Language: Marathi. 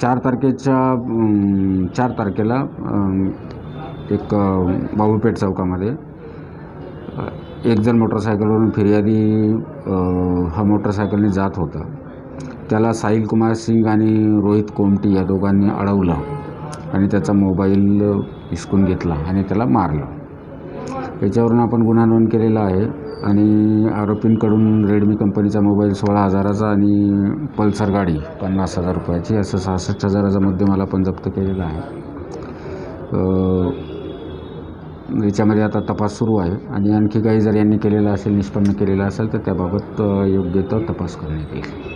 चार तारखेच्या चार तारखेला एक बाबूपेठ चौकामध्ये एकजण एक जण मोटरसायकलवरून फिर्यादी हा मोटरसायकलने जात होता. त्याला साहिल कुमार सिंग आणि रोहित कोमटी या दोघांनी अडवलं आणि त्याचा मोबाईल हिसकून घेतला आणि त्याला मारलं. याच्यावरून आपण गुन्हा नोंद केलेला आहे आणि आरोपींकडून रेडमी कंपनीचा मोबाईल सोळा हजाराचा आणि पल्सर गाडी पन्नास हजार रुपयाची असं सहासष्ट हजाराचा मुद्देमाल आपण जप्त केलेला आहे. याच्यामध्ये आता तपास सुरू आहे आणि आणखी काही जर यांनी केलेलं असेल निष्पन्न केलेलं असेल तर त्याबाबत योग्य तो तपास करण्यात येईल.